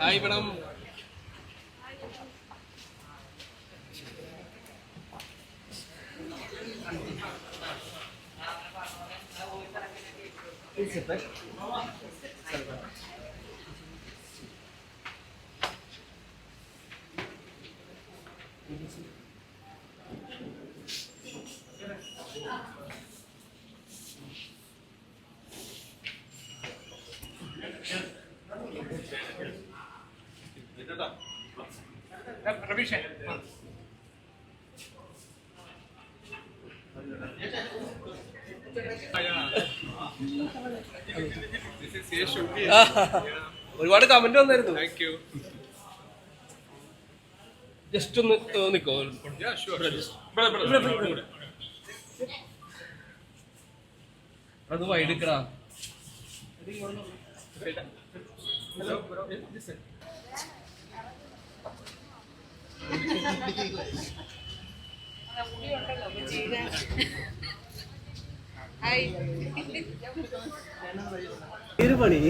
Hi madam principal Thank you. റബീഷേ ഒരുപാട് comment വന്നായിരുന്നു. Thank you just ഒന്ന് നിക്കോ? അത് വൈകിക്കടാ ഒരു പണി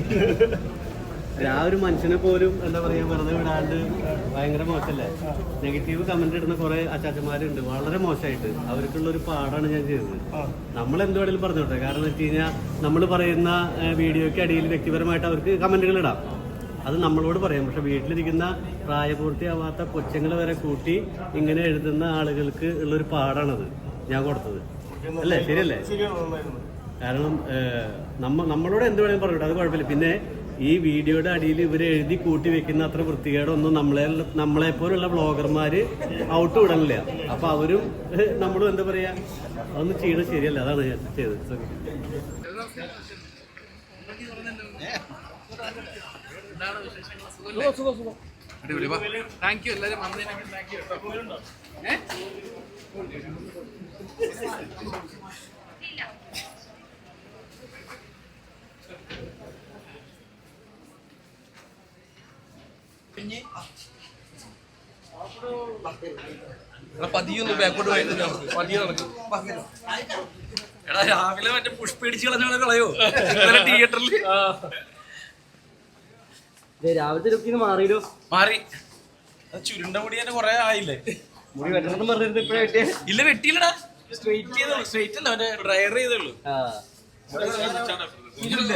ആ ഒരു മനുഷ്യനെ പോലും എന്താ പറയാ വെറുതെ വിടാണ്ട് ഭയങ്കര മോശമല്ലേ? നെഗറ്റീവ് കമന്റ് ഇടുന്ന കുറെ അച്ചാച്ചന്മാരുണ്ട്. വളരെ മോശമായിട്ട്. അവർക്കുള്ള ഒരു പാടാണ് ഞാൻ ചെയ്തത്. നമ്മൾ എന്ത് വേണേലും പറഞ്ഞോട്ടെ. കാരണം വെച്ച് കഴിഞ്ഞാൽ നമ്മൾ പറയുന്ന വീഡിയോക്ക് വീഡിയോയ്ക്ക് അടിയിൽ വ്യക്തിപരമായിട്ട് അവർക്ക് കമന്റുകൾ ഇടാം. അത് നമ്മളോട് പറയാം. പക്ഷെ വീട്ടിലിരിക്കുന്ന പ്രായപൂർത്തിയാവാത്ത കൊച്ചുങ്ങൾ വരെ കൂട്ടി ഇങ്ങനെ എഴുതുന്ന ആളുകൾക്ക് ഉള്ളൊരു പാടാണത് ഞാൻ കൊടുത്തത്. അല്ലേ? ശരിയല്ലേ? കാരണം നമ്മ നമ്മളോട് എന്ത് വേണമെങ്കിലും പറഞ്ഞിട്ട് അത് കുഴപ്പമില്ല. പിന്നെ ഈ വീഡിയോയുടെ അടിയിൽ ഇവർ എഴുതി കൂട്ടി വെക്കുന്ന അത്ര വൃത്തികേടൊന്നും നമ്മളെ നമ്മളെ പോലുള്ള ബ്ലോഗർമാര് ഔട്ട് വിടണില്ല. അപ്പൊ അവരും നമ്മളും എന്താ പറയാ അതൊന്നും ചെയ്യണത് ശരിയല്ല. അതാണ് ചെയ്തത്. അടിപൊളി. താങ്ക് യു എല്ലാവരും പതിയൊന്ന് ബാക്കോട്ട് പോയിട്ട് പതിയെ നടക്കും. എടാ രാവിലെ മറ്റേ പുഷ്പിടിച്ച് കളഞ്ഞ കളയോ? തിയേറ്ററിൽ രാവിലത്തെ ലുക്കിന് മാറിയല്ലോ. മാറി. അത് ചുരുണ്ട മുടി തന്നെ കൊറേ ആയില്ലേ? മുടി വെട്ടണം പറഞ്ഞിരുന്നു ഇപ്പഴേ വെട്ടിയ. ഇല്ല വെട്ടിയില്ലടാ. സ്ട്രെയിറ്റ് ചെയ്തോളൂ സ്ട്രെയിറ്റ് അല്ല മറ്റേ ഡ്രയർ ചെയ്തോളൂ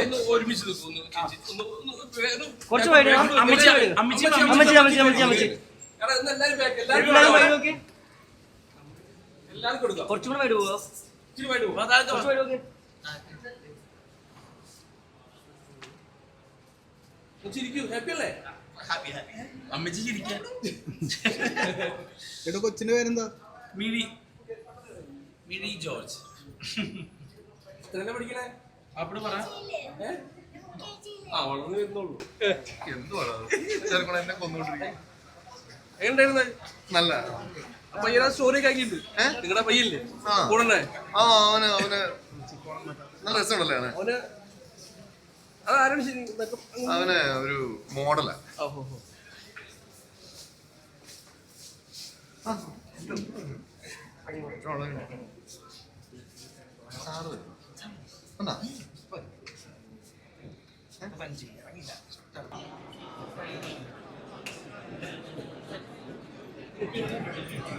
ഒന്ന് ഒരുമിച്ച് ഒന്ന് ചേച്ചി. ഒന്ന് ഒന്ന് വേഗം. കുറച്ച് വൈഡ് അമ്മച്ചി അമ്മച്ചി അമ്മച്ചി അമ്മച്ചി അമ്മച്ചി അമ്മച്ചി എടാ, ഒന്ന് എല്ലാവരും back, എല്ലാവരും എല്ലാവരും back. വൈഡ് നോക്കി. എല്ലാവരും കൊടുക്കാം കുറച്ചും കൂടെ വൈഡ് പോവാ? അമ്മച്ചി ചിരിക്കാൻ എടാ കൊച്ചിന്റെ പേരെന്താ? മിഴി മിഴി ജോർജ്. പഠിക്കണേ? അവിടെ പറ? ആ വളർന്നു വരുന്നുള്ളൂ. ചെറുക്കണ എന്നെ കൊന്നുകൊണ്ടിരിക്കും എങ്ങനെയുണ്ടായിരുന്നത് നല്ല. പയ്യനാ സ്റ്റോറി ഒക്കെ ആക്കിയിട്ട്. നിങ്ങളുടെ പയ്യല്ലേ കൂടെ ആ. അവന് അവന് നല്ല രസമുണ്ടല്ലേ അവന്? അവന് ഒരു മോഡലാ. Sir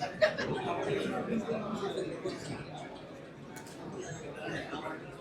Thank you.